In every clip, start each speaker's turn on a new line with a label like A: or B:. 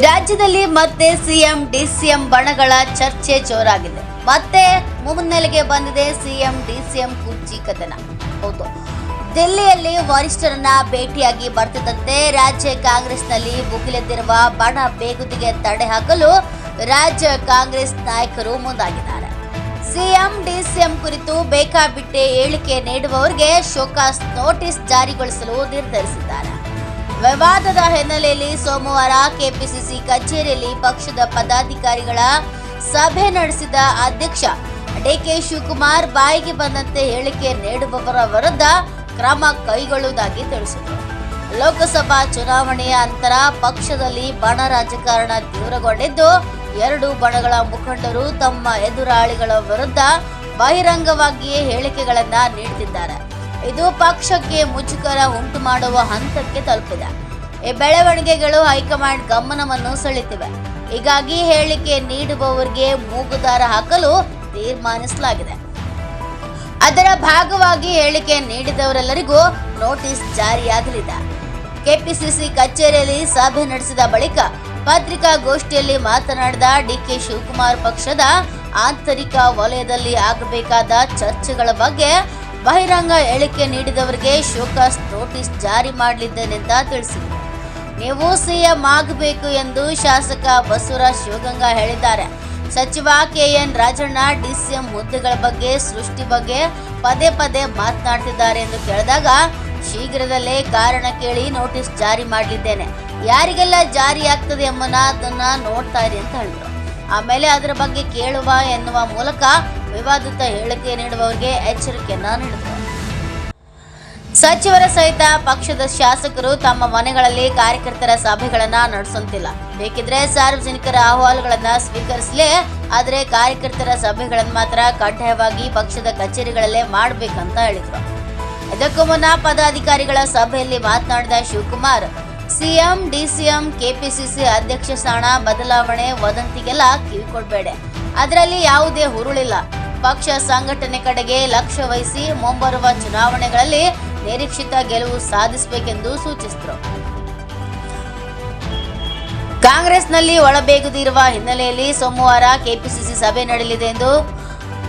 A: ರಾಜ್ಯದಲ್ಲಿ ಮತ್ತೆ CM, DCM ಬಣಗಳ ಚರ್ಚೆ ಜೋರಾಗಿದೆ. ಮತ್ತೆ ಮುನ್ನೆಲೆಗೆ ಬಂದಿದೆ ಸಿಎಂ, ಡಿಸಿಎಂ ಕುರ್ಚಿ ಕದನ. ಹೌದು. ದಿಲ್ಲಿಯಲ್ಲಿ ವರಿಷ್ಠರನ್ನ ಭೇಟಿಯಾಗಿ ಬರ್ತಿದ್ದಂತೆ ರಾಜ್ಯ ಕಾಂಗ್ರೆಸ್ನಲ್ಲಿ ಭುಗಿಲೆದ್ದಿರುವ ಬಣ ಬೇಗುದಿಗೆ ತಡೆ ಹಾಕಲು ರಾಜ್ಯ ಕಾಂಗ್ರೆಸ್ ನಾಯಕರು ಮುಂದಾಗಿದ್ದಾರೆ. ಸಿಎಂ, ಡಿಸಿಎಂ ಕುರಿತು ಬೇಕಾಬಿಟ್ಟೆ ಹೇಳಿಕೆ ನೀಡುವವರಿಗೆ ಶೋಕಾಸ್ ನೋಟಿಸ್ ಜಾರಿಗೊಳಿಸಲು ನಿರ್ಧರಿಸಿದ್ದಾರೆ. ವಿವಾದದ ಹಿನ್ನೆಲೆಯಲ್ಲಿ ಸೋಮವಾರ ಕೆಪಿಸಿಸಿ ಕಚೇರಿಯಲ್ಲಿ ಪಕ್ಷದ ಪದಾಧಿಕಾರಿಗಳ ಸಭೆ ನಡೆಸಿದ ಅಧ್ಯಕ್ಷ ಡಿಕೆ ಶಿವಕುಮಾರ್ ಬಾಯಿಗೆ ಬಂದಂತೆ ಹೇಳಿಕೆ ನೀಡುವವರ ವಿರುದ್ಧ ಕ್ರಮ ಕೈಗೊಳ್ಳುವುದಾಗಿ ತಿಳಿಸಿದರು. ಲೋಕಸಭಾ ಚುನಾವಣೆಯ ಅಂತರ ಪಕ್ಷದಲ್ಲಿ ಬಣ ರಾಜಕಾರಣ ತೀವ್ರಗೊಂಡಿದ್ದು, ಎರಡು ಬಣಗಳ ಮುಖಂಡರು ತಮ್ಮ ಎದುರಾಳಿಗಳ ವಿರುದ್ಧ ಬಹಿರಂಗವಾಗಿಯೇ ಹೇಳಿಕೆಗಳನ್ನು ನೀಡುತ್ತಿದ್ದಾರೆ ಇದು ಪಕ್ಷಕ್ಕೆ ಮುಜುಗರ ಉಂಟು ಮಾಡುವ ಹಂತಕ್ಕೆ ತಲುಪಿದೆ. ಈ ಬೆಳವಣಿಗೆಗಳು ಹೈಕಮಾಂಡ್ ಗಮನವನ್ನು ಸೆಳೆತಿವೆ ಹೀಗಾಗಿ ಹೇಳಿಕೆ ನೀಡುವವರಿಗೆ ಮೂಗುದಾರ ಹಾಕಲು ತೀರ್ಮಾನಿಸಲಾಗಿದೆ. ಅದರ ಭಾಗವಾಗಿ ಹೇಳಿಕೆ ನೀಡಿದವರೆಲ್ಲರಿಗೂ ನೋಟಿಸ್ ಜಾರಿಯಾಗಲಿದೆ. ಕೆಪಿಸಿಸಿ ಕಚೇರಿಯಲ್ಲಿ ಸಭೆ ನಡೆಸಿದ ಬಳಿಕ ಪತ್ರಿಕಾಗೋಷ್ಠಿಯಲ್ಲಿ ಮಾತನಾಡಿದ ಡಿಕೆ ಶಿವಕುಮಾರ್ ಪಕ್ಷದ ಆಂತರಿಕ ವಲಯದಲ್ಲಿ ಆಗಬೇಕಾದ ಚರ್ಚೆಗಳ ಬಗ್ಗೆ ಬಹಿರಂಗ ಹೇಳಿಕೆ ನೀಡಿದವರಿಗೆ ಶೋಕಾಸ್ ನೋಟಿಸ್ ಜಾರಿ ಮಾಡಲಿದ್ದೇನೆ ಅಂತ ತಿಳಿಸಿದರು ನೀವು ಸಿಎಂ ಆಗಬೇಕು ಎಂದು ಶಾಸಕ ಬಸವರಾಜ್ ಶಿವಗಂಗಾ ಹೇಳಿದ್ದಾರೆ. ಸಚಿವ ಕೆಎನ್ ರಾಜಣ್ಣ ಡಿಸಿಎಂ ಹುದ್ದೆಗಳ ಬಗ್ಗೆ, ಸೃಷ್ಟಿ ಬಗ್ಗೆ ಪದೇ ಪದೇ ಮಾತನಾಡ್ತಿದ್ದಾರೆ ಎಂದು ಕೇಳಿದಾಗ ಶೀಘ್ರದಲ್ಲೇ ಕಾರಣ ಕೇಳಿ ನೋಟಿಸ್ ಜಾರಿ ಮಾಡಲಿದ್ದೇನೆ. ಯಾರಿಗೆಲ್ಲ ಜಾರಿ ಆಗ್ತದೆ ಅಮ್ಮನ ಅದನ್ನ ನೋಡ್ತಾ ಇರಿ ಅಂತ ಹೇಳಿದ್ರು. ಆಮೇಲೆ ಅದರ ಬಗ್ಗೆ ಕೇಳುವ ಎನ್ನುವ ಮೂಲಕ ವಿವಾದಿತ ಹೇಳಿಕೆ ನೀಡುವವರಿಗೆ ಎಚ್ಚರಿಕೆಯನ್ನ ನೀಡಿದರು ಸಚಿವರ ಸಹಿತ ಪಕ್ಷದ ಶಾಸಕರು ತಮ್ಮ ಮನೆಗಳಲ್ಲಿ ಕಾರ್ಯಕರ್ತರ ಸಭೆಗಳನ್ನ ನಡೆಸುತ್ತಿಲ್ಲ ಬೇಕಿದ್ರೆ ಸಾರ್ವಜನಿಕರ ಅಹವಾಲುಗಳನ್ನ ಸ್ವೀಕರಿಸಲೇ, ಆದರೆ ಕಾರ್ಯಕರ್ತರ ಸಭೆಗಳನ್ನು ಮಾತ್ರ ಕಡ್ಡಾಯವಾಗಿ ಪಕ್ಷದ ಕಚೇರಿಗಳಲ್ಲೇ ಮಾಡಬೇಕಂತ ಹೇಳಿದರು. ಇದಕ್ಕೂ ಮುನ್ನ ಪದಾಧಿಕಾರಿಗಳ ಸಭೆಯಲ್ಲಿ ಮಾತನಾಡಿದ ಶಿವಕುಮಾರ್, ಸಿಎಂ, ಡಿಸಿಎಂ, ಕೆಪಿಸಿಸಿ ಅಧ್ಯಕ್ಷ ಸ್ಥಾನ ಬದಲಾವಣೆ ವದಂತಿಗೆಲ್ಲ ಕಿವಿಕೊಡ್ಬೇಡ. ಅದರಲ್ಲಿ ಯಾವುದೇ ಹುರುಳಿಲ್ಲ. ಪಕ್ಷ ಸಂಘಟನೆ ಕಡೆಗೆ ಲಕ್ಷ್ಯ ವಹಿಸಿ ಮುಂಬರುವ ಚುನಾವಣೆಗಳಲ್ಲಿ ನಿರೀಕ್ಷಿತ ಗೆಲುವು ಸಾಧಿಸಬೇಕೆಂದು ಸೂಚಿಸಿದರು. ಕಾಂಗ್ರೆಸ್ನಲ್ಲಿ ಒಳಬೇಗದಿರುವ ಹಿನ್ನೆಲೆಯಲ್ಲಿ ಸೋಮವಾರ ಕೆಪಿಸಿಸಿ ಸಭೆ ನಡೆಯಲಿದೆ ಎಂದು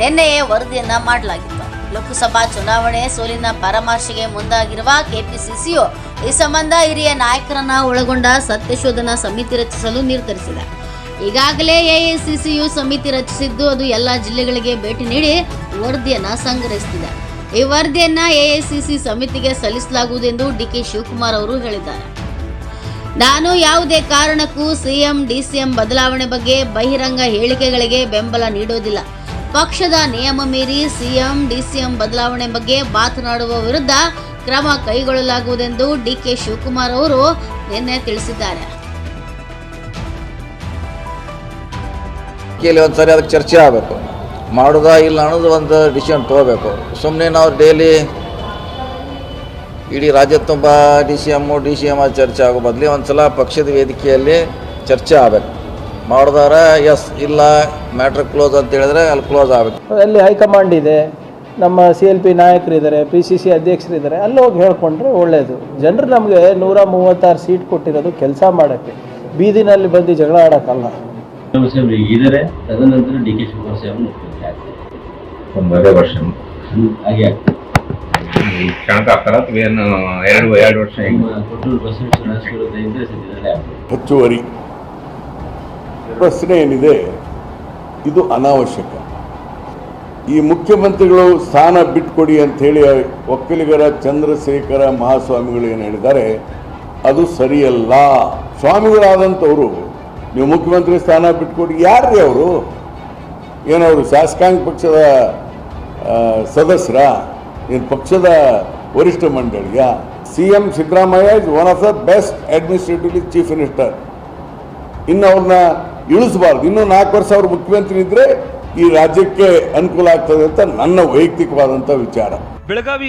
A: ನಿನ್ನೆಯೇ ವರದಿಯನ್ನ ಮಾಡಲಾಗಿತ್ತು. ಲೋಕಸಭಾ ಚುನಾವಣೆ ಸೋಲಿನ ಪರಾಮರ್ಶೆಗೆ ಮುಂದಾಗಿರುವ ಕೆಪಿಸಿಸಿಯು ಈ ಸಂಬಂಧ ಹಿರಿಯ ನಾಯಕರನ್ನ ಒಳಗೊಂಡ ಸತ್ಯಶೋಧನಾ ಸಮಿತಿ ರಚಿಸಲು ನಿರ್ಧರಿಸಿದೆ. ಈಗಾಗಲೇ ಎಐಸಿಸಿಯು ಸಮಿತಿ ರಚಿಸಿದ್ದು, ಅದು ಎಲ್ಲ ಜಿಲ್ಲೆಗಳಿಗೆ ಭೇಟಿ ನೀಡಿ ವರದಿಯನ್ನು ಸಂಗ್ರಹಿಸುತ್ತಿದೆ ಈ ವರದಿಯನ್ನು ಎಐಸಿಸಿ ಸಮಿತಿಗೆ ಸಲ್ಲಿಸಲಾಗುವುದು ಎಂದು ಡಿಕೆ ಶಿವಕುಮಾರ್ ಅವರು ಹೇಳಿದ್ದಾರೆ. ನಾನು ಯಾವುದೇ ಕಾರಣಕ್ಕೂ ಸಿಎಂ ಡಿಸಿಎಂ ಬದಲಾವಣೆ ಬಗ್ಗೆ ಬಹಿರಂಗ ಹೇಳಿಕೆಗಳಿಗೆ ಬೆಂಬಲ ನೀಡೋದಿಲ್ಲ. ಪಕ್ಷದ ನಿಯಮ ಮೀರಿ ಸಿಎಂ ಡಿಸಿಎಂ ಬದಲಾವಣೆ ಬಗ್ಗೆ ಮಾತನಾಡುವ ವಿರುದ್ಧ ಕ್ರಮ ಕೈಗೊಳ್ಳಲಾಗುವುದೆಂದು ಡಿಕೆ ಶಿವಕುಮಾರ್ ಅವರು ನಿನ್ನೆ ತಿಳಿಸಿದ್ದಾರೆ.
B: ಕೇಳಿ ಒಂದ್ಸರಿ ಅದಕ್ಕೆ ಚರ್ಚೆ ಆಗಬೇಕು. ಮಾಡೋದಾ ಇಲ್ಲ ಅನ್ನೋದು ಒಂದು ಡಿಸಿಷನ್ ತೊಗೋಬೇಕು. ಸುಮ್ಮನೆ ನಾವು ಡೈಲಿ ಇಡೀ ರಾಜ್ಯ ತುಂಬ D C M D C M ಚರ್ಚೆ ಆಗೋ ಬದಲಿ ಒಂದು ಸಲ ಪಕ್ಷದ ವೇದಿಕೆಯಲ್ಲಿ ಚರ್ಚೆ ಆಗಬೇಕು. ಮಾಡಿದಾರ ಎಸ್ ಇಲ್ಲ ಮ್ಯಾಟ್ರ್ ಕ್ಲೋಸ್ ಅಂತ ಹೇಳಿದ್ರೆ ಅಲ್ಲಿ ಕ್ಲೋಸ್ ಆಗಬೇಕು.
C: ಅಲ್ಲಿ ಹೈಕಮಾಂಡ್ ಇದೆ, ನಮ್ಮ ಸಿ ಎಲ್ ಪಿ ನಾಯಕರಿದ್ದಾರೆ ಪಿ ಸಿ ಸಿ ಅಧ್ಯಕ್ಷರಿದ್ದಾರೆ, ಅಲ್ಲಿ ಹೋಗಿ ಹೇಳ್ಕೊಂಡ್ರೆ ಒಳ್ಳೆಯದು ಜನರು ನಮಗೆ ನೂರ ಮೂವತ್ತಾರು ಸೀಟ್ ಕೊಟ್ಟಿರೋದು ಕೆಲಸ ಮಾಡೋಕ್ಕೆ. ಬೀದಿನಲ್ಲಿ ಬಂದು ಜಗಳ ಆಡೋಕ್ಕಲ್ಲ.
D: ಸಾಹೇಬ್ ಇದ್ದಾರೆ ತದನಂತರ ಡಿ ಕೆ ಶಿವಕುಮಾರ್ ಸಾಹೇಬ್ ಮುಖ್ಯಮಂತ್ರಿ ಆಗ್ತಾರೆ.
E: ಒಂದೂವರೆ ವರ್ಷ.
D: ಹಾಗೆ ಆಗ್ತದೆ.
E: ಎರಡು ಎರಡು ವರ್ಷ
D: ಕೊಟ್ಟೂರು ಬಸವೇಶ್ವರ ರಾಜಕೀಯದಿಂದ ಸದ್ಯದಲ್ಲೇ ಆಗ್ತದೆ.
F: ಹೆಚ್ಚುವರಿ. ಪ್ರಶ್ನೆ ಏನಿದೆ? ಇದು ಅನಾವಶ್ಯಕ. ಈ ಮುಖ್ಯಮಂತ್ರಿಗಳು ಸ್ಥಾನ ಬಿಟ್ಕೊಡಿ ಅಂತ ಹೇಳಿ ಒಕ್ಕಲಿಗರ ಚಂದ್ರಶೇಖರ ಮಹಾಸ್ವಾಮಿಗಳು ಏನು ಹೇಳಿದ್ದಾರೆ ಅದು ಸರಿಯಲ್ಲ. ಸ್ವಾಮಿಗಳಾದಂಥವರು ನೀವು ಮುಖ್ಯಮಂತ್ರಿ ಸ್ಥಾನ ಬಿಟ್ಕೊಡಿ. ಯಾರ್ರೀ ಅವರು? ಏನವರು ಶಾಸಕಾಂಗ ಪಕ್ಷದ ಸದಸ್ಯರ? ಏನು ಪಕ್ಷದ ವರಿಷ್ಠ ಮಂಡಳಿಯ? C M Siddaramaiah is one of the best administratively chief minister ಇನ್ನು ಅವ್ರನ್ನ ಇಳಿಸಬಾರ್ದು. ಇನ್ನೂ ನಾಲ್ಕು ವರ್ಷ ಅವ್ರ ಮುಖ್ಯಮಂತ್ರಿ ಇದ್ರೆ ಈ ರಾಜ್ಯಕ್ಕೆ ಅನುಕೂಲ ಆಗ್ತದೆ ಅಂತ ನನ್ನ ವೈಯಕ್ತಿಕವಾದಂಥ ವಿಚಾರ.
G: ಬೆಳಗಾವಿ